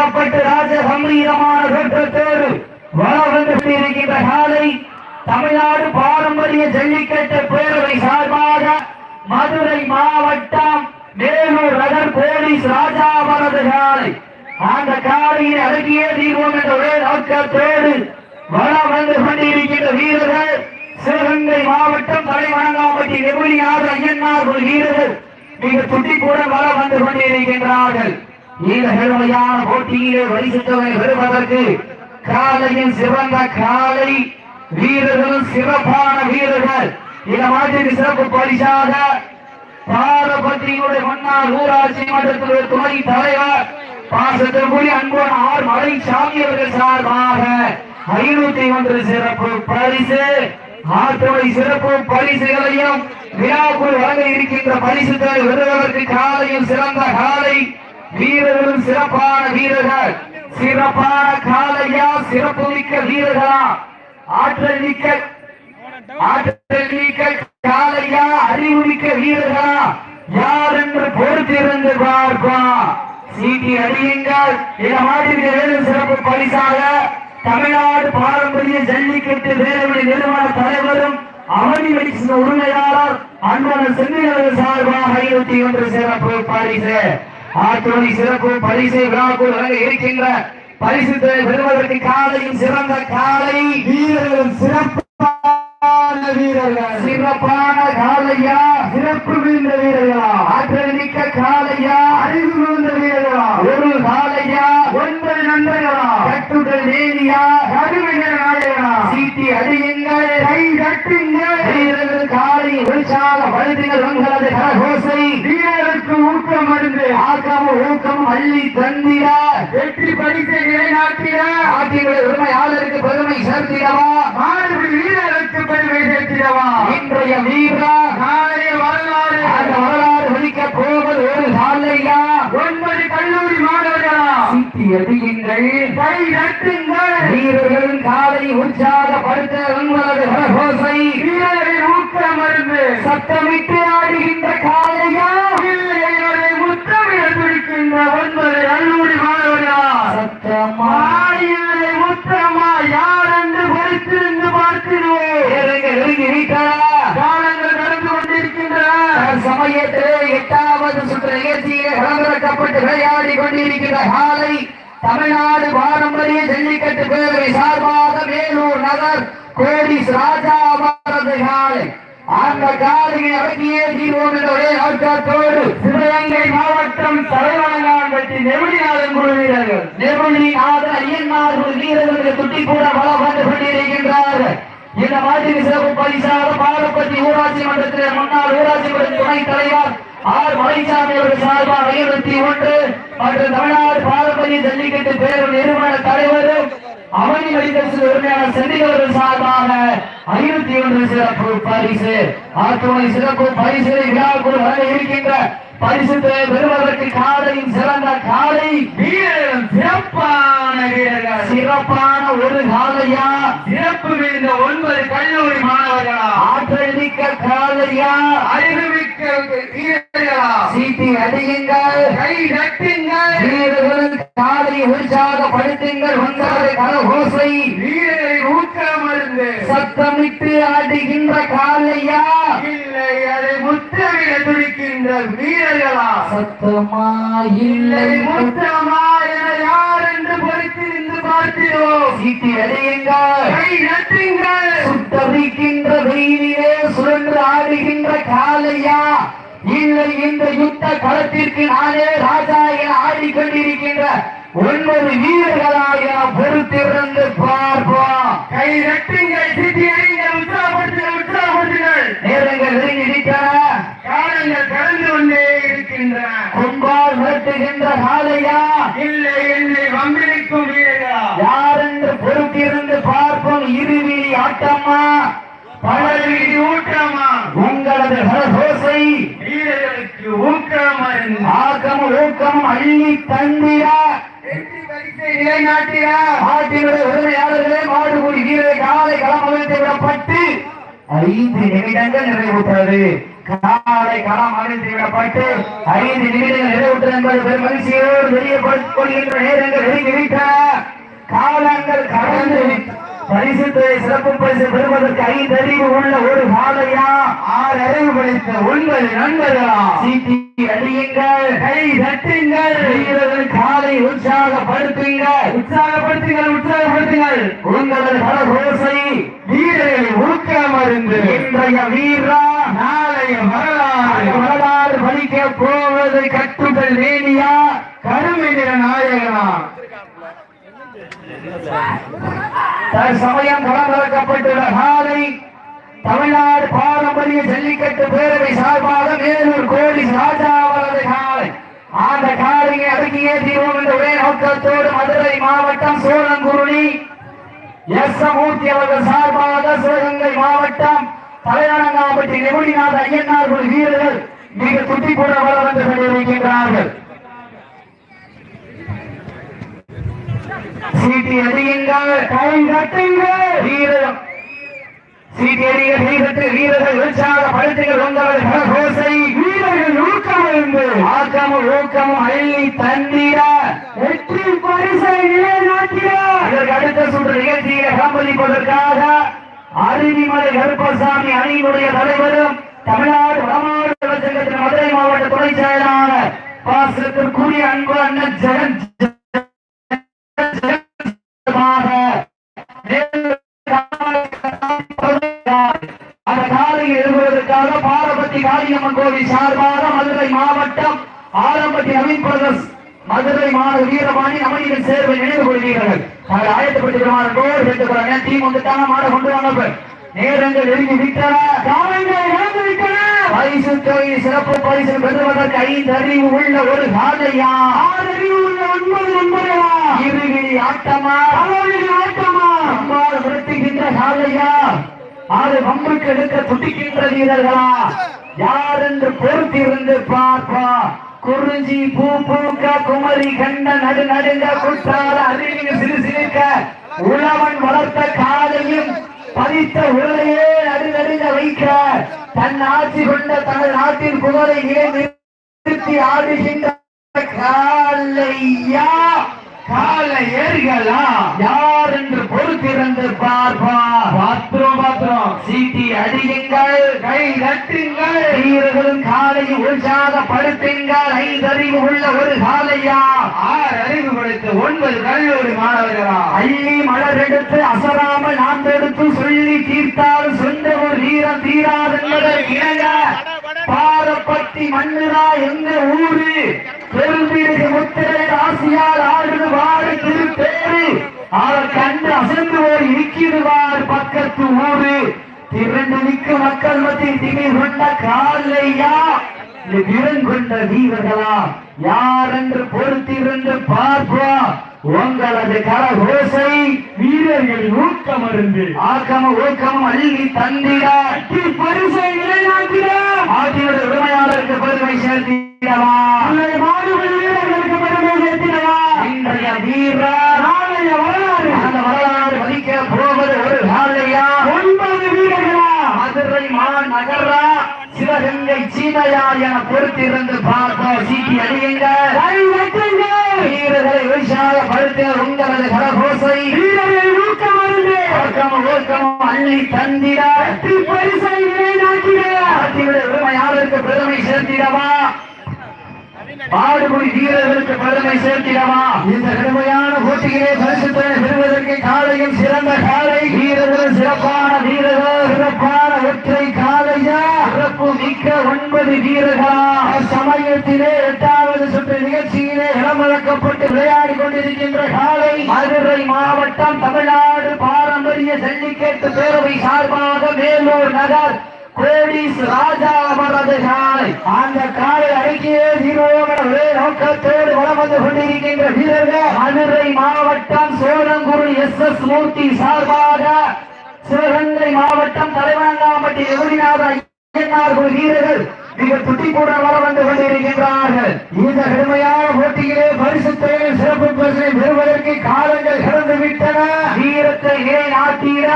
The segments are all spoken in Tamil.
களமிறக்கப்பட்டு ராஜ கம்பீரமான தோற்றத்தோடு வளம் வந்து காலை தமிழ்நாடு பாரம்பரிய ஜல்லிக்கட்டு பேரவை சார்பாக மதுரை மாவட்டம் மேலூர் நகர் போலீஸ் ராஜாவரது காலை அந்த காலையை அடக்கியே தீர்வோம் என்ற ஒரே நோக்கத்தோடு வளம் வந்து கொண்டிருக்கின்ற வீரர்கள் சிவகங்கை மாவட்டம் தலைவணங்காம்பட்டி நெபுலியார் ஐயன்னார் வீரர்கள் மிக துட்டிப்புடன் வளம் வந்து கொண்டிருக்கின்றார்கள் இந்த போட்டியிலே வரிசுத்தவனை பெறுவதற்கு காலையின் சிறந்த காலை வீரர்களும் சிறப்பான வீரர்கள். இந்த மாதிரி சிறப்பு பரிசாக பாரபத்திரியுடைய முன்னாள் ஊராட்சி மன்றத்தினுடைய துணை தலைவர் பாசத்திற்குரிய அன்போன் ஆர் மலை சாமி அவர்கள் சார்பாக ஐநூத்தி ஒன்று சிறப்பு பரிசு. ஆற்றுமை சிறப்பு பரிசுகளையும் விழாக்குள் வழங்க இருக்கின்ற பரிசுகளை வருவதற்கு காலையில் சிறந்த காலை வீரர்கள் சிறப்பான வீரர்கள். சிறப்பான காலையா சிறப்பு மிக்க வீரர்களா? ஆற்றல் மிக்க ஆற்றல் மிக்க காலையா அறிவு மிக்க வீரர்களா? யார் என்று பொறுத்திருந்து பார்ப்போம் சீட்டி அறியுங்கள் இந்த மாதிரி வேறு சிறப்பு பரிசாக தமிழ்நாடு பாரம்பரிய ஜல்லிக்கட்டு வேலுடைய நிறுவன தலைவரும் அவதி மெடிசன் உரிமையாளர் அன்பன செந்தில் சார்பாக ஐநூத்தி ஒன்று சிறப்பு பரிசு. ஆத்தோணி சிறப்பு பரிசு விழாக்குள் வழங்க இருக்கின்ற பரிசு பெறுவதற்கு காலையும் சிறந்த காலை. வீரர்களும் சிறப்பான வீரர்கள். சிறப்பான காலையா? சிறப்பு மிகுந்த வீரர்களா? ஆற்றல் மிக்க காலையா? அறிவு மிகுந்த வீரர்களா? ஒரு காலையா? ஒன்பது நண்பர்களா? கட்டுதல் நேரியா கடுமையான நாயகனா? சீட்டி அடியுங்கள் கை கட்டுங்கள் வீரர்கள் காலை உற்சாக வழுதுகள் உங்களது கரகோசை வீரருக்கு ஊக்கம் மருந்து ஆக்கம் ஊக்கம் அள்ளி தந்திர வெற்றி பரிசை நிலைநாட்டிட. ஆட்சியுடைய உரிமையாளருக்கு பெருமை சேர்த்திடவா? மாணவர்கள் வீரருக்கு பெருமை சேர்த்திடவா? இன்றைய வீரா நாளைய வரலாறு. அந்த வரலாறு ஒழிக்க போவது ஒரு சாலையா ஒன்பது கல்லூரி மாணவர்களா? சித்தி அடியுங்கள் கை நட்டுங்கள் காலை உற்சாகப்படுத்த உங்களது வீரர்களின் ஊக்கம் மருந்து. சத்தமிட்டு ஆடுகின்ற காலையா வீரர்களை முத்தமிட துடிக்கின்ற ஒன்பது கல்லூரி மாணவர்களா சத்தமா வீரர்களை முத்தமா யார் என்று பொறுத்திருந்து பார்க்கிறோம் வீரர்கள் நெருங்கி விட்டன காலங்கள் கடந்து கொண்டிருக்கின்றன சமயத்திலே எட்டாவது சுற்று நிகழ்ச்சியிலே களமிறக்கப்பட்டு விளையாடி கொண்டிருக்கிற காலை தமிழ்நாடு பாரம்பரிய ஜல்லிக்கட்டு பேரவை சார்பாக வேலூர் நகர் கோடிஸ் ராஜா அவரது காலை. அந்த காலையை அடக்கியே தீர்வோம் என்ற ஒரே நோக்கத்தோடு சிவகங்கை மாவட்டம் தலைவணங்கான்பட்டி நெருடிநாதன் குழு வீரர்கள் நெருடிநாதன் ஐயன்னார் குழு வீரர்களுக்கு துட்டி கூட பல வந்து கொண்டிருக்கின்றார்கள் இந்த மாதிரி சிறப்பு பரிசாக பாலப்பட்டி ஊராட்சி மன்றத்திலே முன்னாள் ஊராட்சி மன்ற துணைத் தலைவர் ஆர் மலைசாமி அவர்கள் சார்பாக ஐநூத்தி ஒன்று மற்றும் தமிழ்நாடு பாரம்பரிய ஜல்லிக்கட்டு பேரவை நிறுவன தலைவரும் அமைதி மெடிக்கல்ஸ் உரிமையான செந்தில் சார்பாக ஐநூத்தி ஒன்று சிறப்பு பரிசு. ஆத்துணை சிறப்பு பரிசு விழாக்குழு வர இருக்கின்ற பரிசுத்தை பெறுவதற்கு காலையும் சிறந்த காலை வீரர்கள் சிறப்பான வீரர்கள். சிறப்பான ஒரு காலையா? சிறப்பு மிகுந்த ஒன்பது கல்லூரி மாணவர்களா? ஆற்றல் மிக்க காலையா? அறிவுமிக்க வீரர்களா சீட்டி அடியுங்கள். கை நட்டுங்கள் வீரர்கள் காலை உற்சாகப்படுத்துங்கள். உங்களது கரகோசை வீரரை ஊக்கம் மருந்து சத்தமிட்டு ஆடுகின்ற காலையா? இல்லை அதை முத்தமிட துடிக்கின்ற வீரர்களா? சத்தமா? இல்லை. முத்தமா? என யார் என்று பொறுத்திருந்து பார்க்கிறோம் சீட்டி அடையுங்கள் கை நட்டுங்கள் சுட்டரிக்கின்ற வெயிலிலே சுழன்று ஆடுகின்ற காலையா? இல்லை இந்த யுத்த களத்திற்கு நானே ராஜா என ஆடிக்கொண்டிருக்கின்ற ஒன்பது வீரர்களாக பொறுத்திருந்து பார்ப்போம். கை நட்டுங்கள் சீட்டி அடையுங்கள் உற்சாகப்படுத்துங்கள் உற்சாகப்படுத்துங்கள் நேரங்கள் நெருங்கிவிட்டன காலங்கள் கடந்து கொண்டே இருக்கின்றன. கொம்பால் விரட்டுகின்ற காலையா? இல்லை என்னை வம்பிழிக்கும் வீரர்களா யார் என்று பொறுத்திருந்து பார்ப்போம். இருவிழி ஆட்டமா பலவீதி ஊட்டமா உங்களது ஹரஹோசை வீரர்களுக்கு ஊக்கம் ஆக்கம் ஊக்கம் அள்ளி தந்திரா வெற்றி நாட்டினுடைய உரிமையாளர்களே மாடுபுடி வீரர் காலை களம் அமைத்து விடப்பட்டு ஐந்து நிமிடங்கள் நிறைவுற்றது காலை களம் அமைத்து விடப்பட்டு ஐந்து நிமிடங்கள் என்பது பெரும் மகிழ்ச்சியோடு கொள்கின்ற நேரங்கள் காலங்கள் கடந்து விட்டன. பரிசு தொகை சிறப்பு பரிசு பெறுவதற்கு ஐந்து அறிவு உள்ள ஒரு காலையா ஆறு அறிவு படைத்த உங்கள் நண்பர்களா? சீட்டி அடியுங்கள் கை தட்டுங்கள். வீரர்கள் காலை உற்சாகப்படுத்துங்கள். உற்சாகப்படுத்துங்கள் உற்சாகப்படுத்துங்கள். உங்களது கரகோசை வீரர்களை ஊக்கம் மருந்து. இன்றைய வீரா நாளைய வரலாறு. வரலாறு படிக்க போவது கட்டுதல் வேணியா கருமை நிற நாயகனா? தற்சமயம் களமிறக்கப்பட்டுள்ள காலை தமிழ்நாடு பாரம்பரிய ஜல்லிக்கட்டு பேரவை சார்பாக மேலூர் கோடி ராஜா அவரது காலை. அந்த காலையை அடக்கியே தீர்வோம் என்ற ஒரே நோக்கத்தோடு மதுரை மாவட்டம் சோழங்குருளி எஸ் மூர்த்தி அவர்கள் சார்பாக சிவகங்கை மாவட்டம் தலையானங்காப்பட்டி நெகுடிநாத ஐயன்னார்கள் வீரர்கள் மிக துட்டி போட வளர்ந்து கொண்டிருக்கின்றார்கள். சீட்டி அடியுங்கள் கை கட்டுங்கள் வீரம் சீட்டி அடிய வீரத்து வீரர்கள் உற்சாக படுத்துங்கள் உங்களது கரகோசை வீரர்கள் ஊக்கம் இருந்து ஆக்கமும் ஊக்கமும் அள்ளி தந்திர வெற்றி பரிசை நிலைநாட்டிய இதற்கு அடுத்த சுற்று நிகழ்ச்சியை காண்பளிப்பதற்காக அருவிமலை கருப்பசாமி அணியினுடைய தலைவரும் தமிழ்நாடு வடமாவட்ட சங்கத்தின் மதுரை மாவட்ட துணை செயலாளர் பாசத்திற்குரிய அன்பு அண்ணன் ஜெகன் காளியம்மன் கோவில் சார்பாக மதுரை மாவட்டம் ஆலம்பட்டி நவீன் பிரதர்ஸ் மதுரை மாநில வீரபாணி அமைதியின் சேர்வை நினைவு கொள்வீர்கள் நாங்கள் ஆயத்தப்பட்டிருக்கிறோம் கோர் சேர்த்துக்கிறோங்க டீம் வந்துட்டாங்க மாட கொண்டு வாங்க. நேரங்கள் நெருங்கி விட்டன. பரிசு தொகை சிறப்பு பரிசு பெறுவதற்கு ஐந்து அறிவு உள்ள ஒரு ஆறு அறிவு உள்ள ஒன்பது ஒன்பதா? இருவிழி ஆட்டமா? ஆட்டமா? அம்மாள் விரட்டுகின்ற காலையா ஆறு வம்புக்கு எடுக்க துடிக்கின்ற வீரர்களா? யார் என்று பொறுத்திருந்து பார்ப்பா. குறிஞ்சி பூ பூக்க குமரி கண்ட நடு நடுங்க குற்றால அறிவிங்க சிறு சிரிக்க உழவன் வளர்த்த காலையும் பதித்த உடலையே நடு நடுங்க வைக்க. தன் ஆட்சி கொண்ட தனது நாட்டின் புகழை நிறுத்தி ஆடுகின்ற காலையா? காலையர்களா? யார் என்று பொறுத்திருந்து பார்ப்பா. பாத்ரூபா அடியுங்கள் கை தட்டுங்கள் வீரர்களும் காலையை உற்சாகப்படுத்துங்கள். ஐந்தறிவு உள்ள ஒரு காலையா ஆறு அறிவு கொடுத்து ஒன்பது கல்லூரி மாணவர்களா? அள்ளி மலர் எடுத்து அசராமல் நாம் எடுத்து சொல்லி தீர்த்தால் சொந்த ஒரு வீரம் தீராதென்பதற்கு இணங்க பாரப்பட்டி மண்ணுரா எங்க ஊரு? பெரும்பிடுகு முத்திரை ஆசியால் ஆடுது வாடு திருப்பேரு அவர் கண்டு அசந்து போய் இருக்கிறுவார் பக்கத்து ஊரு. திரண்டு நிற்கு மக்கள் மத்தியில் திமிர் கொண்ட காலையா? கொண்ட வீரர்களா? யார் என்று பொறுத்திருந்து பார்ப்போம். உங்களது கரகோசை வீரர்கள் ஊக்கம் இருந்து ஆக்கம ஊக்கம் அள்ளி தந்திட. அட்டி பரிசை நிலைநாட்டிட. ஆட்சியோட உரிமையாளருக்கு பெருமை சேர்த்திடவா மாடுபடி வீரர்களுக்கு பெருமை சேர்த்திடவா இன்றைய வீர நாளைய வரலாறு அந்த வரலாறு மதிக்க போவது ஒரு காலையா ஒன்பது வீரர்களா மதுரை மாநகரா சீமையா என பொறுத்திருந்து பார்ப்போம். சீட்டி அடியுங்க வீரர்களை உற்சாகப்படுத்த உங்களது கரகோசை. வீரர்கள் ஊக்கம் அருந்து. ஊக்கம் ஊக்கம் அள்ளி தந்திட. பரிசை நிலைநாட்டிட ஆட்சியுடைய உரிமையாளருக்கு பெருமை சேர்த்திடவா? பாடுபடி வீரர்களுக்கு பெருமை சேர்த்திடவா? இந்த கடுமையான போட்டியிலே பரிசுத்தை பெறுவதற்கு காலையும் சிறந்த காலை. வீரர்கள் சிறப்பான வீரர்கள். சிறப்பான ஒற்றை காலையா? சிறப்பு மிக்க ஒன்பது வீரர்களா? சமயத்திலே எட்டாவது சுற்று நிகழ்ச்சியிலே இளமழக்கப்பட்டு விளையாடி கொண்டிருக்கின்ற காலை. மதுரை மாவட்டம் தமிழ்நாடு பாரம்பரிய ஜல்லிக்கட்டு பேரவை சார்பாக மேலூர் நகர் கோடிஸ் ராஜா அவரது காலை அந்த காலை அடக்கியே தீரோகன ஒரே நோக்கத்தோடு வளம் வந்து கொண்டிருக்கின்ற வீரர்கள். மதுரை மாவட்டம் சோழங்குரு எஸ் எஸ் மூர்த்தி சார்பாக சிவகங்கை மாவட்டம் தலைவனங்காம்பட்டி எகுடிநாத ஐயனார்கள் வீரர்கள். நீங்கள் துட்டி கூட வளம் வந்து கொண்டிருக்கின்றார்கள். இந்த கடுமையான போட்டியிலே பரிசு தொழில் சிறப்பு பரிசனை பெறுவதற்கு காலங்கள் கடந்து விட்டன. வீரத்தை நிலைநாட்டிட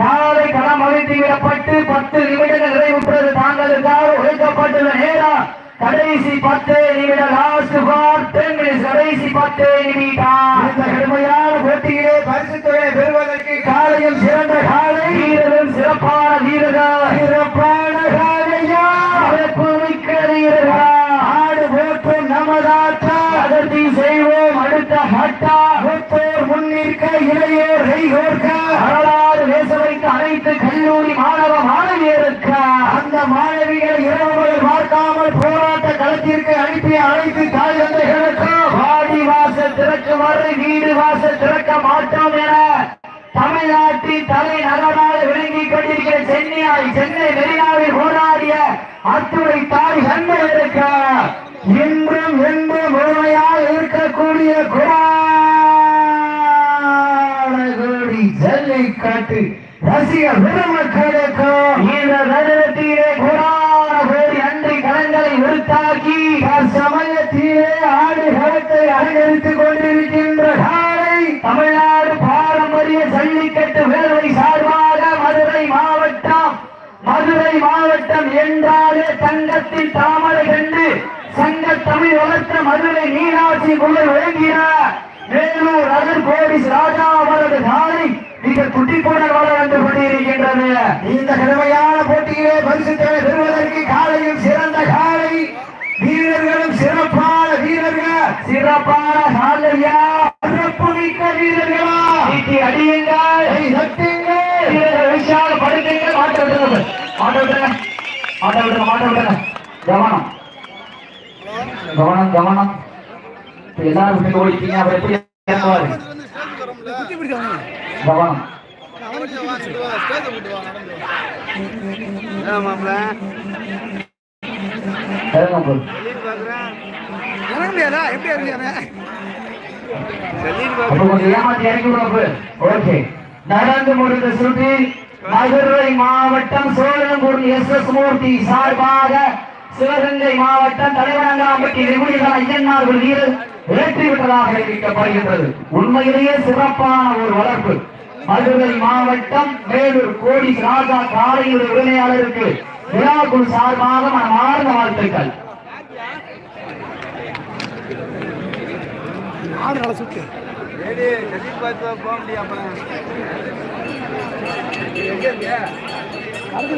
காலை களம் அமைத்து விடப்பட்டு பத்து நிமிடங்கள் நிறைவுற்றது தாங்களுக்காக உழைக்கப்பட்டுள்ள நேரம். கடைசி பத்து நிமிடம் லாஸ்ட் ஃபார் டென் கடைசி பத்து நிமிடம். பார்க்காமல் போராட்ட களத்திற்கு அனுப்பிய அனைத்து தாய் தந்தைகளுக்கும் வாடி வாசல் திறக்குமாறு வீடு வாசல் திறக்க மாட்டோம் என தமிழ்நாட்டின் தலை நகராக விளங்கிக் கொண்டிருக்கிற சென்னையாய் சென்னை மெரினாவில் போராடிய அத்துறை தாய் சண்டைகளுக்கு இன்றும் என்றும் முழுமையாக இருக்கக்கூடிய குமாரகுடி ஜல்லிக்கட்டு ரசிக பெருமக்களுக்கும் இந்த நகரத்திலே குடா தாக்கி உருத்தாக்கி சமயத்திலே ஆடுகளத்தை அலங்கரித்துக் கொண்டிருக்கின்ற காலை தமிழ்நாடு பாரம்பரிய ஜல்லிக்கட்டு வேலை சார்பாக மதுரை மாவட்டம் மதுரை மாவட்டம் என்றாலே தங்கத்தில் தாமரை கண்டு சங்க தமிழ் வளர்த்த மதுரை மீனாட்சி புகழ் விளங்கிய வேலூர் அகர் போலீஸ் ராஜா அவரது காலை நீங்கள் மிக போன வாழ வந்து கொண்டிருக்கின்றது இந்த கடுமையான போட்டியிலே பரிசு தேவை பெறுவதற்கு காலையில் சிறந்த காலை. வீரர்களும் சிறப்பான வீரர்கள். சிறப்பான சாலையா சிறப்பு மிக்க வீரர்களா? நீட்டி அடியுங்கள். சட்டுங்கள் தட்டுங்கள். வீரர்கள் விஷால படுத்துங்கள். மாட்ட விடுங்க மாட்ட விடுங்க மாட்ட விடுங்க மாட்ட விடுங்க கவனம். கவனம் கவனம். எல்லாரும் ஓடிப்பீங்க. அவர் எப்படி இறங்குவாரு கவனம் நடந்து முடிந்த சுற்றி மதுரை மாவட்டம் சோழனூர் எஸ் எஸ் மூர்த்தி சார்பாக சிவகங்கை மாவட்டம் தலைவனங்காம்பட்டி நிபுணிகள் ஐயன்னார்கள் வீரர் வெற்றி விட்டதாக அறிவிக்கப்படுகின்றது. உண்மையிலேயே சிறப்பான ஒரு வளர்ப்பு. மதுரை மாவட்டம் வேலூர் கோடி ராஜா காலையுடைய உரிமையாளருக்கு விழாக்குழு சார்பாக மனமார்ந்த வாழ்த்துக்கள். ஆடு நல்லா சுட்டு அடுத்து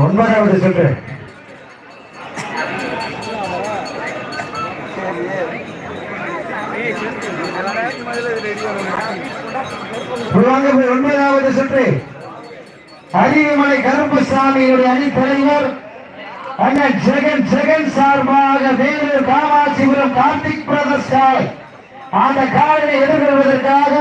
ஒன்பதாவது சுற்று ஒன்பதாவது சுற்று அதிகமலை கருப்பசாமியுடைய அணி தலைவர் அண்ணன் ஜெகன் ஜெகன் சார்பாக வேலூர் காமாட்சிபுரம் கார்த்திக் பிரதர்ஸ் காலை அந்த காலையை எதிர்கொள்வதற்காக